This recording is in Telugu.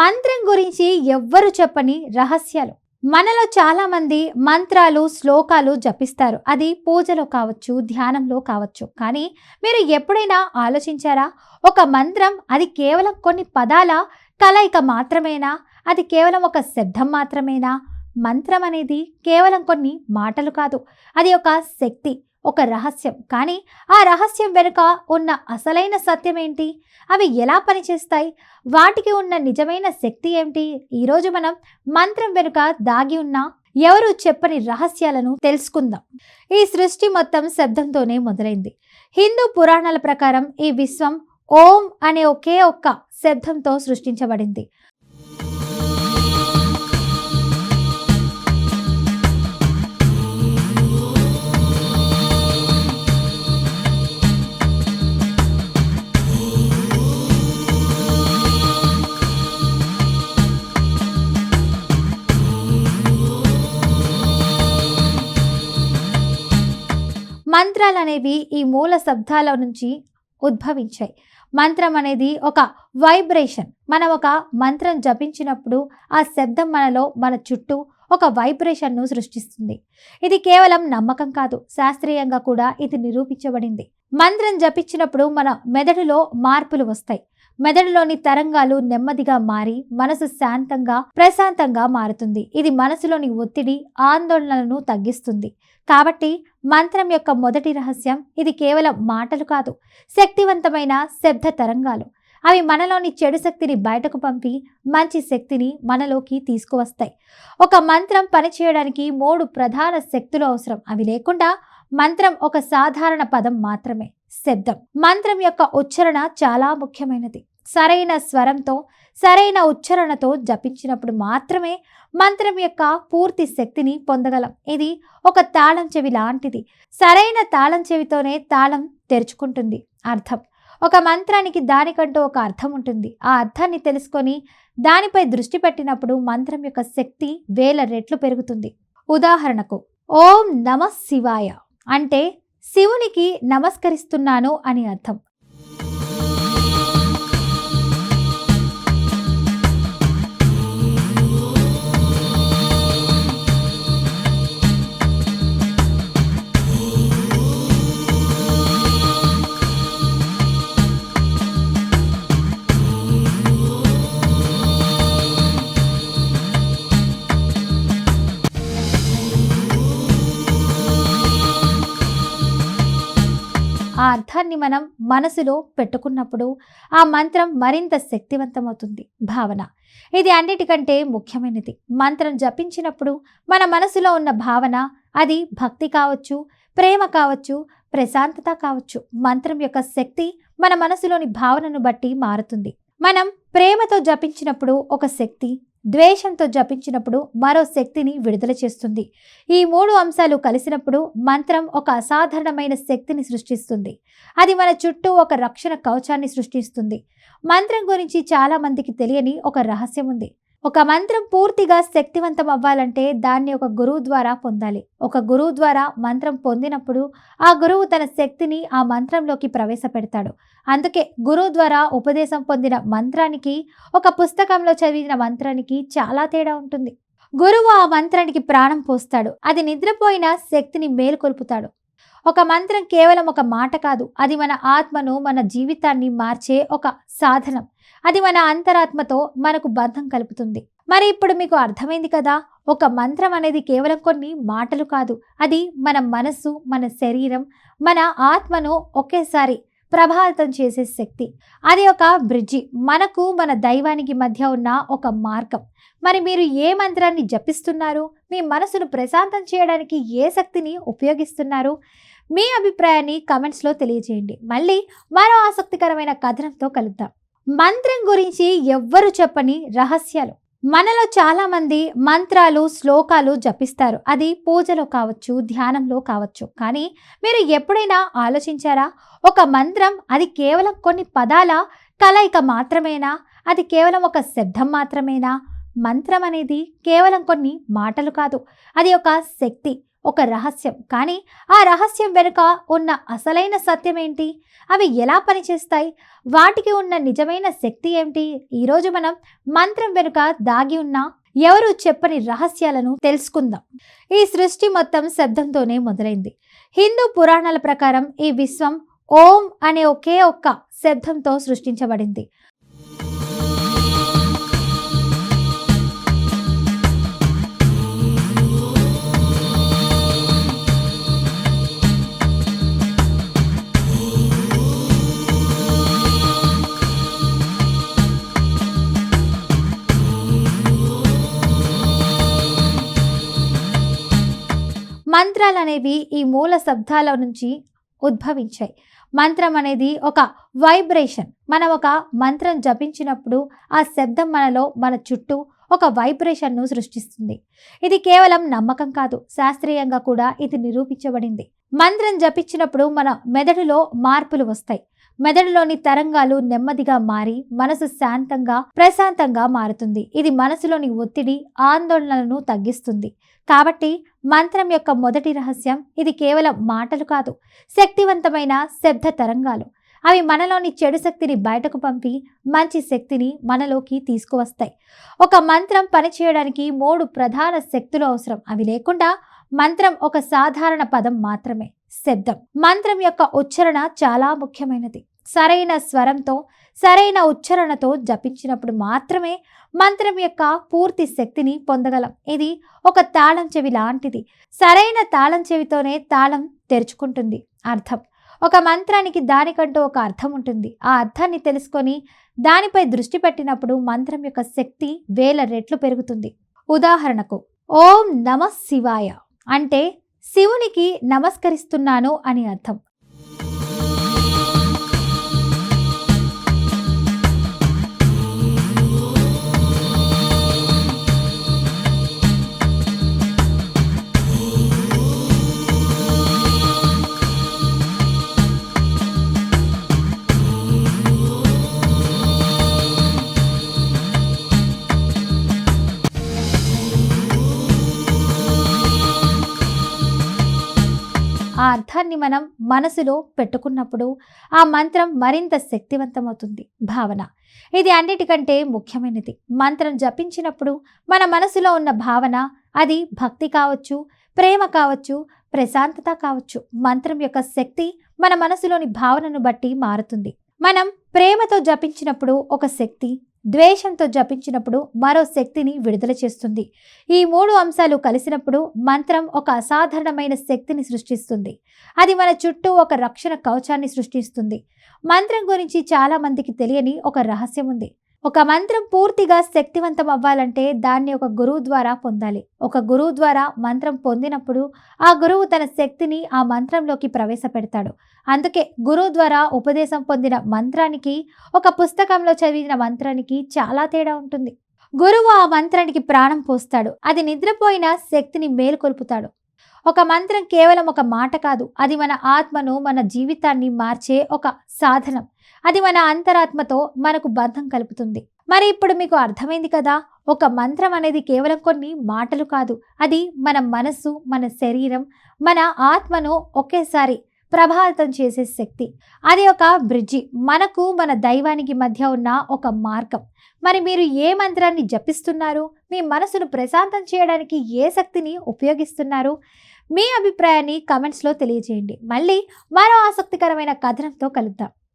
మంత్రం గురించి ఎవ్వరు చెప్పని రహస్యాలు. మనలో చాలా మంది మంత్రాలు శ్లోకాలు జపిస్తారు. అది పూజలో కావచ్చు ధ్యానంలో కావచ్చు. కానీ మీరు ఎప్పుడైనా ఆలోచించారా? ఒక మంత్రం అది కేవలం కొన్ని పదాల కలయిక మాత్రమేనా? అది కేవలం ఒక శబ్దం మాత్రమేనా? మంత్రం అనేది కేవలం కొన్ని మాటలు కాదు. అది ఒక శక్తి. ఒక రహస్యం. కానీ ఆ రహస్యం వెనుక ఉన్న అసలైన సత్యం ఏంటి అవి ఎలా పనిచేస్తాయి? వాటికి ఉన్న నిజమైన శక్తి ఏమిటి? ఈరోజు మనం మంత్రం వెనుక దాగి ఉన్న ఎవరు చెప్పని రహస్యాలను తెలుసుకుందాం. ఈ సృష్టి మొత్తం శబ్దంతోనే మొదలైంది. హిందూ పురాణాల ప్రకారం ఈ విశ్వం ఓం అనే ఒకే ఒక్క శబ్దంతో సృష్టించబడింది. మంత్రాలు అనేవి ఈ మూల శబ్దాల నుంచి ఉద్భవించాయి. మంత్రం అనేది ఒక వైబ్రేషన్. మనం ఒక మంత్రం జపించినప్పుడు ఆ శబ్దం మనలో మన చుట్టూ ఒక వైబ్రేషన్ను సృష్టిస్తుంది. ఇది కేవలం నమ్మకం కాదు శాస్త్రీయంగా కూడా ఇది నిరూపించబడింది. మంత్రం జపించినప్పుడు మన మెదడులో మార్పులు వస్తాయి. మెదడులోని తరంగాలు నెమ్మదిగా మారి మనసు శాంతంగా ప్రశాంతంగా మారుతుంది. ఇది మనసులోని ఒత్తిడి ఆందోళనలను తగ్గిస్తుంది. కాబట్టి మంత్రం యొక్క మొదటి రహస్యం ఇది కేవలం మాటలు కాదు శక్తివంతమైన శబ్ద తరంగాలు. అవి మనలోని చెడు శక్తిని బయటకు పంపి మంచి శక్తిని మనలోకి తీసుకువస్తాయి. ఒక మంత్రం పనిచేయడానికి మూడు ప్రధాన శక్తులు అవసరం. అవి లేకుండా మంత్రం ఒక సాధారణ పదం మాత్రమే. శబ్దం. మంత్రం యొక్క ఉచ్చారణ చాలా ముఖ్యమైనది. సరైన స్వరంతో సరైన ఉచ్చారణతో జపించినప్పుడు మాత్రమే మంత్రం యొక్క పూర్తి శక్తిని పొందగలం. ఇది ఒక తాళం చెవి లాంటిది. సరైన తాళం చెవితోనే తాళం తెరుచుకుంటుంది అర్థం. ఒక మంత్రానికి దానికంటూ ఒక అర్థం ఉంటుంది. ఆ అర్థాన్ని తెలుసుకొని దానిపై దృష్టి పెట్టినప్పుడు మంత్రం యొక్క శక్తి వేల రెట్లు పెరుగుతుంది. ఉదాహరణకు ఓం నమ శివాయ అంటే శివునికి నమస్కరిస్తున్నాను అని అర్థం. ఆ అర్థాన్ని మనం మనసులో పెట్టుకున్నప్పుడు ఆ మంత్రం మరింత శక్తివంతమవుతుంది. భావన. ఇది అన్నిటికంటే ముఖ్యమైనది. మంత్రం జపించినప్పుడు మన మనసులో ఉన్న భావన అది భక్తి కావచ్చు ప్రేమ కావచ్చు ప్రశాంతత కావచ్చు. మంత్రం యొక్క శక్తి మన మనసులోని భావనను బట్టి మారుతుంది. మనం ప్రేమతో జపించినప్పుడు ఒక శక్తి ద్వేషంతో జపించినప్పుడు మరో శక్తిని విడుదల చేస్తుంది. ఈ మూడు అంశాలు కలిసినప్పుడు మంత్రం ఒక అసాధారణమైన శక్తిని సృష్టిస్తుంది. అది మన చుట్టూ ఒక రక్షణ కవచాన్ని సృష్టిస్తుంది. మంత్రం గురించి చాలామందికి తెలియని ఒక రహస్యం ఉంది. ఒక మంత్రం పూర్తిగా శక్తివంతం అవ్వాలంటే దాన్ని ఒక గురువు ద్వారా పొందాలి. ఒక గురువు ద్వారా మంత్రం పొందినప్పుడు ఆ గురువు తన శక్తిని ఆ మంత్రంలోకి ప్రవేశపెడతాడు. అందుకే గురువు ద్వారా ఉపదేశం పొందిన మంత్రానికి ఒక పుస్తకంలో చదివిన మంత్రానికి చాలా తేడా ఉంటుంది. గురువు ఆ మంత్రానికి ప్రాణం పోస్తాడు. అది నిద్రపోయిన శక్తిని మేలుకొల్పుతాడు. ఒక మంత్రం కేవలం ఒక మాట కాదు. అది మన ఆత్మను మన జీవితాన్ని మార్చే ఒక సాధనం. అది మన అంతరాత్మతో మనకు బంధం కలుపుతుంది. మరి ఇప్పుడు మీకు అర్థమైంది కదా ఒక మంత్రం అనేది కేవలం కొన్ని మాటలు కాదు. అది మన మనస్సు మన శరీరం మన ఆత్మను ఒకేసారి ప్రభావితం చేసే శక్తి. అది ఒక బ్రిడ్జి. మనకు మన దైవానికి మధ్య ఉన్న ఒక మార్గం. మరి మీరు ఏ మంత్రాన్ని జపిస్తున్నారు? మీ మనసును ప్రశాంతం చేయడానికి ఏ శక్తిని ఉపయోగిస్తున్నారు? మీ అభిప్రాయాన్ని కమెంట్స్లో తెలియజేయండి. మళ్ళీ మరో ఆసక్తికరమైన కథనంతో కలుద్దాం. మంత్రం గురించి ఎవ్వరు చెప్పని రహస్యాలు. మనలో చాలా మంది మంత్రాలు శ్లోకాలు జపిస్తారు. అది పూజలో కావచ్చు ధ్యానంలో కావచ్చు. కానీ మీరు ఎప్పుడైనా ఆలోచించారా? ఒక మంత్రం అది కేవలం కొన్ని పదాల కలయిక మాత్రమేనా? అది కేవలం ఒక శబ్దం మాత్రమేనా? మంత్రం అనేది కేవలం కొన్ని మాటలు కాదు. అది ఒక శక్తి. ఒక రహస్యం. కానీ ఆ రహస్యం వెనుక ఉన్న అసలైన సత్యం ఏంటి అవి ఎలా పనిచేస్తాయి? వాటికి ఉన్న నిజమైన శక్తి ఏమిటి? ఈరోజు మనం మంత్రం వెనుక దాగి ఉన్న ఎవరు చెప్పని రహస్యాలను తెలుసుకుందాం. ఈ సృష్టి మొత్తం శబ్దంతోనే మొదలైంది. హిందూ పురాణాల ప్రకారం ఈ విశ్వం ఓం అనే ఒకే ఒక్క శబ్దంతో సృష్టించబడింది. మంత్రాలు అనేవి ఈ మూల శబ్దాల నుంచి ఉద్భవించాయి. మంత్రం అనేది ఒక వైబ్రేషన్. మనం ఒక మంత్రం జపించినప్పుడు ఆ శబ్దం మనలో మన చుట్టూ ఒక వైబ్రేషన్ను సృష్టిస్తుంది. ఇది కేవలం నమ్మకం కాదు శాస్త్రీయంగా కూడా ఇది నిరూపించబడింది. మంత్రం జపించినప్పుడు మన మెదడులో మార్పులు వస్తాయి. మెదడులోని తరంగాలు నెమ్మదిగా మారి మనసు శాంతంగా ప్రశాంతంగా మారుతుంది. ఇది మనసులోని ఒత్తిడి ఆందోళనలను తగ్గిస్తుంది. కాబట్టి మంత్రం యొక్క మొదటి రహస్యం ఇది కేవలం మాటలు కాదు శక్తివంతమైన శబ్ద తరంగాలు. అవి మనలోని చెడు శక్తిని బయటకు పంపి మంచి శక్తిని మనలోకి తీసుకువస్తాయి. ఒక మంత్రం పనిచేయడానికి మూడు ప్రధాన శక్తులు అవసరం. అవి లేకుండా మంత్రం ఒక సాధారణ పదం మాత్రమే శబ్దం. మంత్రం యొక్క ఉచ్చారణ చాలా ముఖ్యమైనది. సరైన స్వరంతో సరైన ఉచ్చారణతో జపించినప్పుడు మాత్రమే మంత్రం యొక్క పూర్తి శక్తిని పొందగలం. ఇది ఒక తాళం చెవి లాంటిది. సరైన తాళం చెవితోనే తాళం తెరుచుకుంటుంది అర్థం. ఒక మంత్రానికి దానికంటూ ఒక అర్థం ఉంటుంది. ఆ అర్థాన్ని తెలుసుకొని దానిపై దృష్టి పెట్టినప్పుడు మంత్రం యొక్క శక్తి వేల రెట్లు పెరుగుతుంది. ఉదాహరణకు ఓం నమ శివాయ. అంటే శివునికి నమస్కరిస్తున్నాను అని అర్థం. ఆ అర్థాన్ని మనం మనసులో పెట్టుకున్నప్పుడు ఆ మంత్రం మరింత శక్తివంతమవుతుంది. భావన. ఇది అన్నిటికంటే ముఖ్యమైనది. మంత్రం జపించినప్పుడు మన మనసులో ఉన్న భావన అది భక్తి కావచ్చు ప్రేమ కావచ్చు ప్రశాంతత కావచ్చు. మంత్రం యొక్క శక్తి మన మనసులోని భావనను బట్టి మారుతుంది. మనం ప్రేమతో జపించినప్పుడు ఒక శక్తి ద్వేషంతో జపించినప్పుడు మరో శక్తిని విడుదల చేస్తుంది. ఈ మూడు అంశాలు కలిసినప్పుడు మంత్రం ఒక అసాధారణమైన శక్తిని సృష్టిస్తుంది. అది మన చుట్టూ ఒక రక్షణ కవచాన్ని సృష్టిస్తుంది. మంత్రం గురించి చాలామందికి తెలియని ఒక రహస్యం ఉంది. ఒక మంత్రం పూర్తిగా శక్తివంతం అవ్వాలంటే దాన్ని ఒక గురువు ద్వారా పొందాలి. ఒక గురువు ద్వారా మంత్రం పొందినప్పుడు ఆ గురువు తన శక్తిని ఆ మంత్రంలోకి ప్రవేశపెడతాడు. అందుకే గురువు ద్వారా ఉపదేశం పొందిన మంత్రానికి ఒక పుస్తకంలో చదివిన మంత్రానికి చాలా తేడా ఉంటుంది. గురువు ఆ మంత్రానికి ప్రాణం పోస్తాడు. అది నిద్రపోయిన శక్తిని మేలుకొల్పుతాడు. ఒక మంత్రం కేవలం ఒక మాట కాదు. అది మన ఆత్మను మన జీవితాన్ని మార్చే ఒక సాధనం. అది మన అంతరాత్మతో మనకు బంధం కలుపుతుంది. మరి ఇప్పుడు మీకు అర్థమైంది కదా? ఒక మంత్రం అనేది కేవలం కొన్ని మాటలు కాదు. అది మన మనస్సు మన శరీరం మన ఆత్మను ఒకేసారి ప్రభావితం చేసే శక్తి. అది ఒక బ్రిడ్జి. మనకు మన దైవానికి మధ్య ఉన్న ఒక మార్గం. మరి మీరు ఏ మంత్రాన్ని జపిస్తున్నారు? మీ మనసును ప్రశాంతం చేయడానికి ఏ శక్తిని ఉపయోగిస్తున్నారు? మీ అభిప్రాయాన్ని కమెంట్స్లో తెలియజేయండి. మళ్ళీ మరో ఆసక్తికరమైన కథనంతో కలుద్దాం.